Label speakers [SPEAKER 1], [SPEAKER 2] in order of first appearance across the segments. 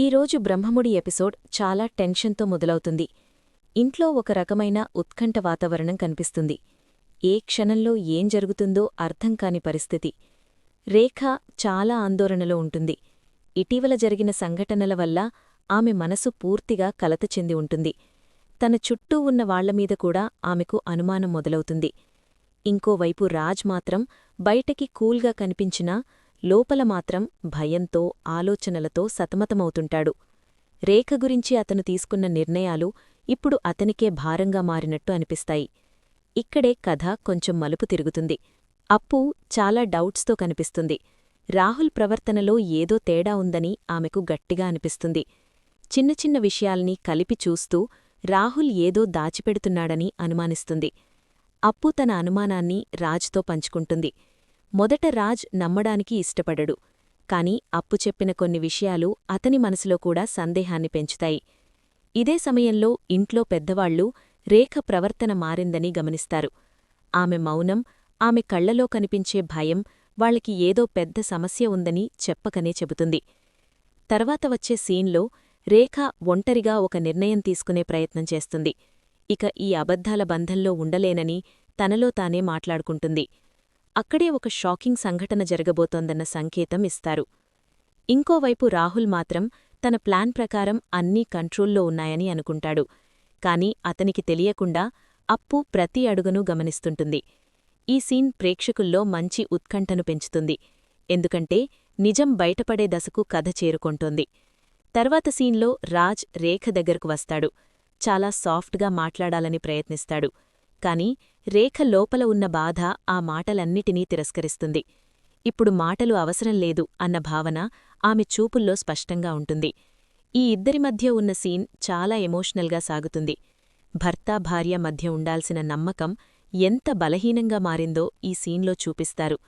[SPEAKER 1] ఈరోజు బ్రహ్మముడి ఎపిసోడ్ చాలా టెన్షన్తో మొదలవుతుంది. ఇంట్లో ఒక రకమైన ఉత్కంఠ వాతావరణం కనిపిస్తుంది. ఏ క్షణంలో ఏం జరుగుతుందో అర్థం కాని పరిస్థితి. రేఖ చాలా ఆందోళనలో ఉంటుంది. ఇటీవల జరిగిన సంఘటనల వల్ల ఆమె మనసు పూర్తిగా కలత చెంది ఉంటుంది. తన చుట్టూ ఉన్న వాళ్ళమీద కూడా ఆమెకు అనుమానం మొదలవుతుంది. ఇంకోవైపు రాజ్ మాత్రం బయటకి కూల్గా కనిపించినా లోపల మాత్రం భయంతో ఆలోచనలతో సతమతమవుతుంటాడు. రేఖ గురించి అతను తీసుకున్న నిర్ణయాలు ఇప్పుడు అతనికే భారంగా మారినట్టు అనిపిస్తాయి. ఇక్కడే కథ కొంచెం మలుపు తిరుగుతుంది. అప్పు చాలా డౌట్స్తో కనిపిస్తుంది. రాహుల్ ప్రవర్తనలో ఏదో తేడా ఉందని ఆమెకు గట్టిగా అనిపిస్తుంది. చిన్న చిన్న విషయాల్ని కలిపి చూస్తూ రాహుల్ ఏదో దాచిపెడుతున్నాడని అనుమానిస్తుంది. అప్పు తన అనుమానాన్ని రాజ్తో పంచుకుంటుంది. మొదట రాజ్ నమ్మడానికి ఇష్టపడడు. కాని అప్పు చెప్పిన కొన్ని విషయాలు అతని మనసులో కూడా సందేహాన్ని పెంచుతాయి. ఇదే సమయంలో ఇంట్లో పెద్దవాళ్ళు రేఖ ప్రవర్తన మారిందని గమనిస్తారు. ఆమె మౌనం ఆమె కళ్ళలో కనిపించే భయం వాళ్ళకి ఏదో పెద్ద సమస్య ఉందని చెప్పకనే చెబుతుంది. తర్వాత వచ్చే సీన్లో రేఖ ఒంటరిగా ఒక నిర్ణయం తీసుకునే ప్రయత్నం చేస్తుంది. ఇక ఈ అబద్ధాల బంధంలో ఉండలేనని తనలో తానే మాట్లాడుకుంటుంది. అక్కడే ఒక షాకింగ్ సంఘటన జరగబోతోందన్న సంకేతం ఇస్తారు. ఇంకోవైపు రాహుల్ మాత్రం తన ప్లాన్ ప్రకారం అన్నీ కంట్రోల్లో ఉన్నాయని అనుకుంటాడు. కాని అతనికి తెలియకుండా అప్పు ప్రతి అడుగును గమనిస్తుంటుంది. ఈ సీన్ ప్రేక్షకుల్లో మంచి ఉత్కంఠను పెంచుతుంది. ఎందుకంటే నిజం బయటపడే దశకు కథ చేరుకొంటోంది. తర్వాత సీన్లో రాజ్ రేఖ దగ్గరకు వస్తాడు. చాలా సాఫ్ట్గా మాట్లాడాలని ప్రయత్నిస్తాడు. కాని రేఖ లోపల ఉన్న బాధ ఆ మాటలన్నిటినీ తిరస్కరిస్తుంది. ఇప్పుడు మాటలు అవసరం లేదు అన్న భావన ఆమె చూపుల్లో స్పష్టంగా ఉంటుంది. ఈ ఇద్దరి మధ్య ఉన్న సీన్ చాలా ఎమోషనల్గా సాగుతుంది. భర్త భార్య మధ్య ఉండాల్సిన నమ్మకం ఎంత బలహీనంగా మారిందో ఈ సీన్లో చూపిస్తారు.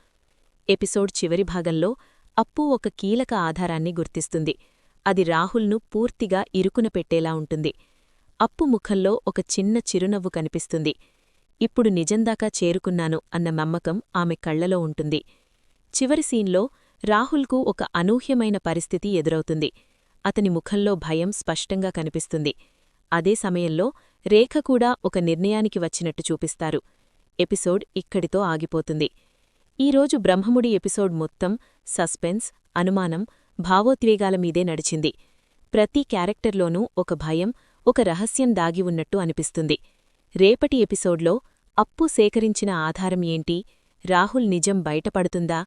[SPEAKER 1] ఎపిసోడ్ చివరి భాగంలో అప్పు ఒక కీలక ఆధారాన్ని గుర్తిస్తుంది. అది రాహుల్ను పూర్తిగా ఇరుకున పెట్టేలా ఉంటుంది. అప్పు ముఖంలో ఒక చిన్న చిరునవ్వు కనిపిస్తుంది. ఇప్పుడు నిజందాకా చేరుకున్నాను అన్న నమ్మకం ఆమె కళ్ళలో ఉంటుంది. చివరి సీన్లో రాహుల్కు ఒక అనూహ్యమైన పరిస్థితి ఎదురవుతుంది. అతని ముఖంలో భయం స్పష్టంగా కనిపిస్తుంది. అదే సమయంలో రేఖ కూడా ఒక నిర్ణయానికి వచ్చినట్టు చూపిస్తారు. ఎపిసోడ్ ఇక్కడితో ఆగిపోతుంది. ఈరోజు బ్రహ్మముడి ఎపిసోడ్ మొత్తం సస్పెన్స్ అనుమానం భావోద్వేగాల మీదే నడిచింది. ప్రతి క్యారెక్టర్లోనూ ఒక భయం ఒక రహస్యం దాగి ఉన్నట్టు అనిపిస్తుంది. రేపటి ఎపిసోడ్లో అప్పు సేకరించిన ఆధారం ఏంటి? రాహుల్ నిజం బయటపడుతుందా?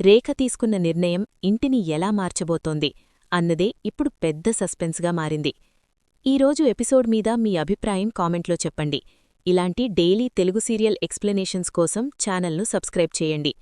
[SPEAKER 1] రేఖ తీసుకున్న నిర్ణయం ఇంటిని ఎలా మార్చబోతోంది? అన్నదే ఇప్పుడు పెద్ద సస్పెన్స్గా మారింది. ఈరోజు ఎపిసోడ్ మీద మీ అభిప్రాయం కామెంట్లో చెప్పండి. ఇలాంటి డైలీ తెలుగు సీరియల్ ఎక్స్ప్లెనేషన్స్ కోసం ఛానల్ను సబ్స్క్రైబ్ చేయండి.